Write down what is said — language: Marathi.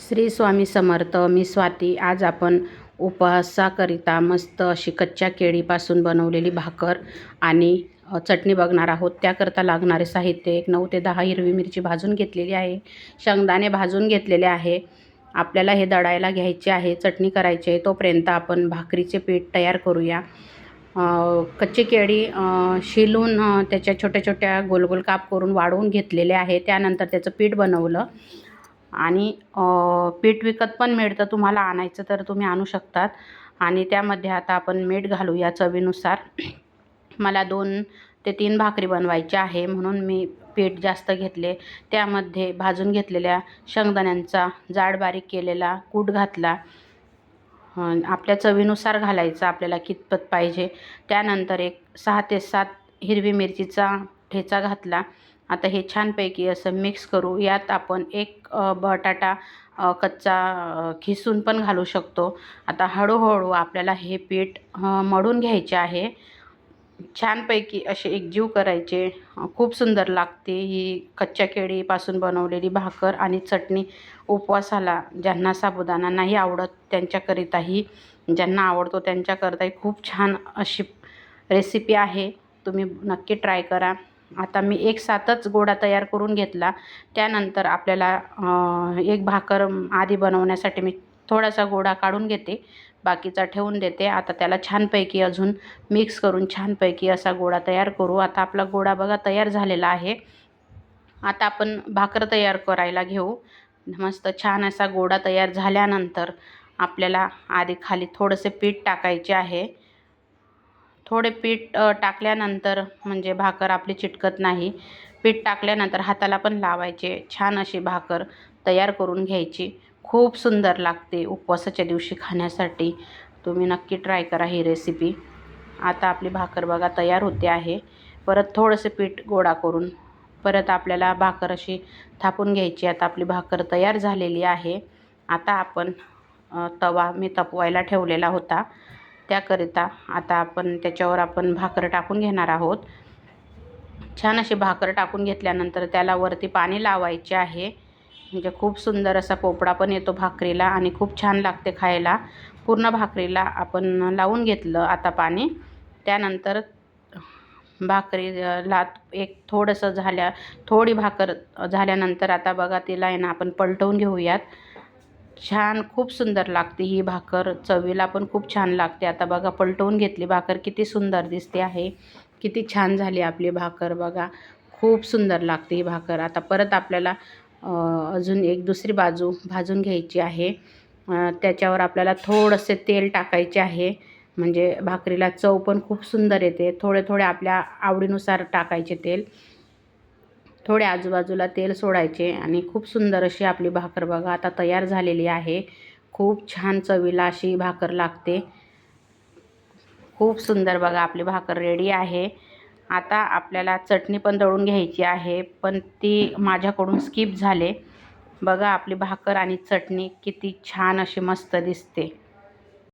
श्री स्वामी समर्थ मी स्वाती. आज आपण उपवासाकरिता मस्त अशी कच्च्या केळीपासून बनवलेली भाकर आणि चटणी बघणार आहोत. त्याकरता लागणारे साहित्य एक नऊ ते दहा हिरवी मिरची भाजून घेतलेली आहे. शेंगदाणे भाजून घेतलेले आहे. आपल्याला हे दळायला घ्यायचे आहे. चटणी करायची आहे. तोपर्यंत आपण भाकरीचे पीठ तयार करूया. कच्ची केळी शिलून त्याच्या छोट्या छोट्या गोलगोल काप करून वाळवून घेतलेले आहे. त्यानंतर त्याचं पीठ बनवलं. आणि पीठ विकत पण मिळतं तुम्हाला आणायचं तर तुम्ही आणू शकतात. आणि त्यामध्ये आता आपण मीठ घालूया चवीनुसार. मला दोन ते तीन भाकरी बनवायची आहे म्हणून मी पीठ जास्त घेतले. त्यामध्ये भाजून घेतलेल्या शेंगदाण्यांचा जाड बारीक केलेला कूट घातला. आपल्या चवीनुसार घालायचा आपल्याला कितपत पाहिजे. त्यानंतर एक सहा ते सात हिरवी मिरचीचा ठेचा घातला. आता हे छानपैकी असं मिक्स करू. यात आपण एक बटाटा कच्चा खिसून पण घालू शकतो. आता हळूहळू आपल्याला हे पीठ मळून घ्यायचे आहे. छानपैकी असे एकजीव करायचे. खूप सुंदर लागते ही कच्च्या केळीपासून बनवलेली भाकर आणि चटणी उपवासाला ज्यांना साबुदाणा नाही आवडत त्यांच्याकरिताही ज्यांना आवडतो त्यांच्याकरिताही खूप छान अशी रेसिपी आहे. तुम्ही नक्की ट्राय करा. आता मी एक सातच गोळा तयार करून घेतला. त्यानंतर आपल्याला एक भाकर आधी बनवण्यासाठी मी थोडासा गोळा काढून घेते. बाकीचा ठेवून देते. आता त्याला छानपैकी अजून मिक्स करून छानपैकी असा गोळा तयार करू. आता आपला गोळा बघा तयार झालेला आहे. आता आपण भाकर तयार करायला घेऊ. मस्त छान असा गोळा तयार झाल्यानंतर आपल्याला आधी खाली थोडंसे पीठ टाकायचे आहे. थोडे पीठ टाकल्यानंतर म्हणजे भाकर आपली चिटकत नाही. पीठ टाकल्यानंतर हाताला पण लावायचे. छान अशी भाकर तयार करून घ्यायची. खूप सुंदर लागते उपवासाच्या दिवशी खाण्यासाठी. तुम्ही नक्की ट्राय करा ही रेसिपी. आता आपली भाकर बघा तयार होते आहे. परत थोडंसं पीठ गोळा करून परत आपल्याला भाकर अशी थापून घ्यायची. आता आपली भाकर तयार झालेली आहे. आता आपण तवा मी तपवायला ठेवलेला होता. त्याकरिता आता आपण त्याच्यावर आपण भाकर टाकून घेणार आहोत. छान अशी भाकर टाकून घेतल्यानंतर त्याला वरती पाणी लावायचे आहे. म्हणजे खूप सुंदर असा पोपडा पण येतो भाकरीला आणि खूप छान लागते खायला. पूर्ण भाकरीला आपण लावून घेतलं आता पाणी. त्यानंतर भाकरीला एक थोडंसं झाल्या थोडी भाकर झाल्यानंतर आता बघा तिला आहे ना आपण पलटवून घेऊयात. छान खूप सुंदर लागते ही भाकर. चवीला पण खूप छान लागते. आता बघा पलटवून घेतली भाकर किती सुंदर दिसते आहे. किती छान झाली आपली भाकर बघा. खूप सुंदर लागते ही भाकर. आता परत आपल्याला अजून एक दुसरी बाजू भाजून घ्यायची आहे. त्याच्यावर आपल्याला थोडंसे तेल टाकायचे आहे. म्हणजे भाकरीला चव पण खूप सुंदर येते. थोडे थोडे आपल्या आवडीनुसार टाकायचे तेल. थोडे आजूबाजूला तेल सोडायचे आणि खूप सुंदर अशी आपली भाकर बघा आता तयार झालेली आहे. खूप छान चवीला अशी भाकर लागते. खूप सुंदर बघा आपली भाकर रेडी आहे. आता आपल्याला चटणी पण दळून घ्यायची आहे पण ती माझ्याकडून स्किप झाले. बघा आपली भाकर आणि चटणी किती छान अशी मस्त दिसते.